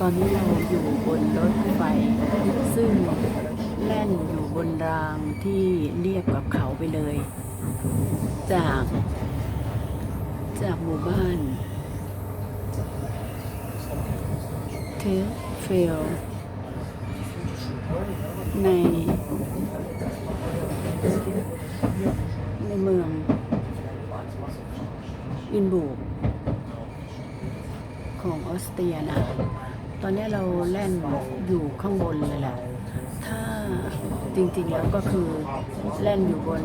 ตอนนี้เราอยู่บนรถไฟ ซึ่งแล่นอยู่บนรางที่เรียบกับเขาไปเลย จาก จากหมู่บ้านเทสเฟลใน ในเมืองอินบูก ออสเตรียนะ ตอนนี้เราแล่นอยู่ข้างบนเลยแหละ ถ้าจริงๆแล้วก็คือแล่นอยู่บน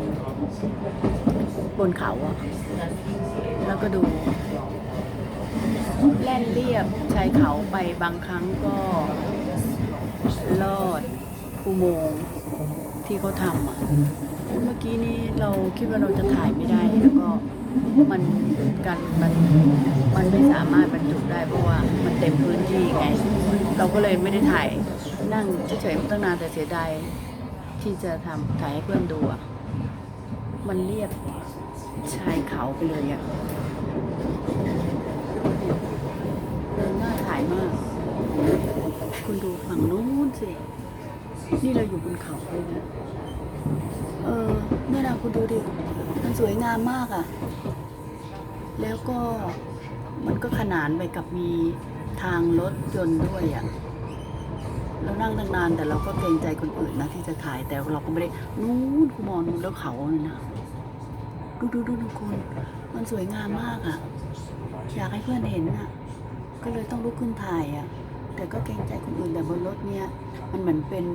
บนเขาอะแล้วก็ดูแล่นเรียบชายเขาไปบางครั้งก็ลอดอุโมงค์ที่เขาทำอะเมื่อกี้นี้เราคิดว่าเราจะถ่ายไม่ได้แล้วก็ มันกันมันมันไม่สามารถบรรจุได้เพราะว่ามันเต็มพื้นที่ไง เราก็เลยไม่ได้ถ่ายนั่งเฉยๆมาตั้งนานแต่เสียดายที่จะทำถ่ายให้เพื่อนดูอะมันเรียบชายเขาไปเลยอะน่าถ่ายมาก คุณดูฝั่งนู้นสิ นี่เราอยู่บนเขาเลยนะ ออเนี่ยนะคุณดูดิ มันสวยงามมากอะ่ะ แล้วก็มันก็ขนานไปกับมีทางรถยนต์ด้วยอะ่ะ เรานั่งตั้งนานแต่เราก็เกรงใจคนอื่นนะที่จะถ่ายแต่เราก็ไม่ได้นู้นคุณมองนู้นแล้วเขาเนี่ยนะดูดูดูดูคุณมันสวยงามมากอะ่ะ อยากให้เพื่อนเห็นอะ ก็เลยต้องลุกขึ้นถ่ายอะ แต่ก็เกรงใจคนอื่นแต่บนรถเนี่ย มันเหมือนเป็น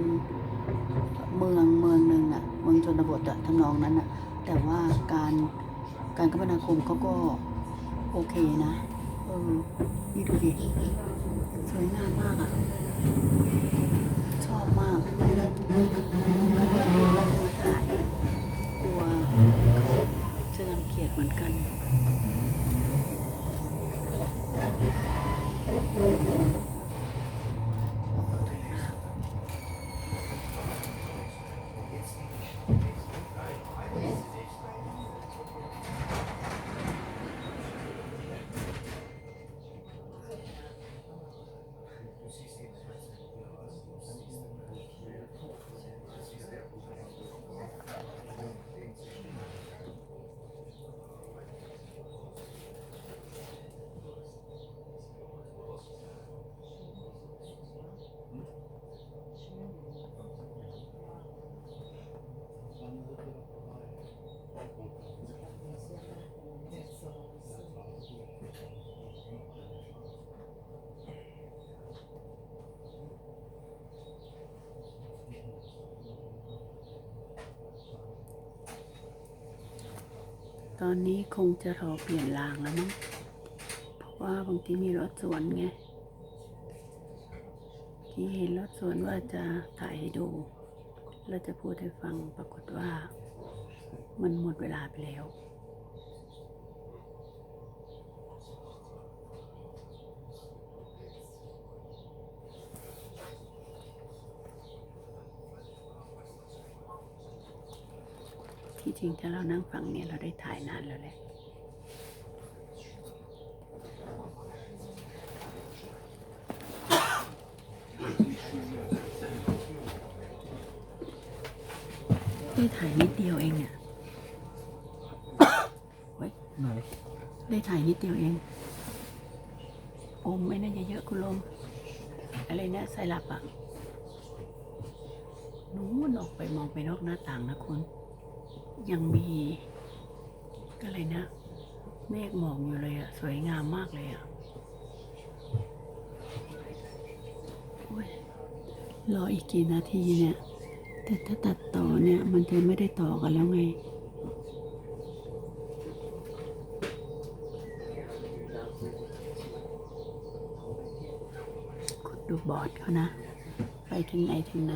เมืองเมืองหนึ่งอะ นบทอะทำนองนั้นอะแต่ว่าการการคมนาคมเขาก็โอเคนะ เออ นี่ดูดิ สวยงามมากอะชอบมากถ่ายกลัวจะรังเกียจเหมือนกัน ตอนนี้คงจะรอเปลี่ยนรางแล้วมั้ง เพราะว่าบางทีมีรถสวนไง ที่เห็นรถสวนว่าจะถ่ายให้ดู แล้วจะพูดให้ฟังปรากฏว่า มันหมดเวลาไปแล้ว ที่จริงถ้าเรานั่งฟังเนี่ยเราได้ถ่ายนานแล้วแหละได้ถ่ายนิดเดียวเองเนี่ยเฮ้ยไหนได้ถ่ายนิดเดียวเอง อมไม่น่าจะเยอะคุณลม อะไรนะไซรัปอะนู้นออกไปมองไปนอกหน้าต่างนะคุณ ยังมีอะไรนะ เมฆหมอกอยู่เลยอะสวยงามมากเลยอะรออีกกี่นาทีเนี่ย แต่ถ้าตัดต่อเนี่ย มันจะไม่ได้ต่อกันแล้วไงดูบอร์ดเขานะ ไปถึงไหนถึงไหน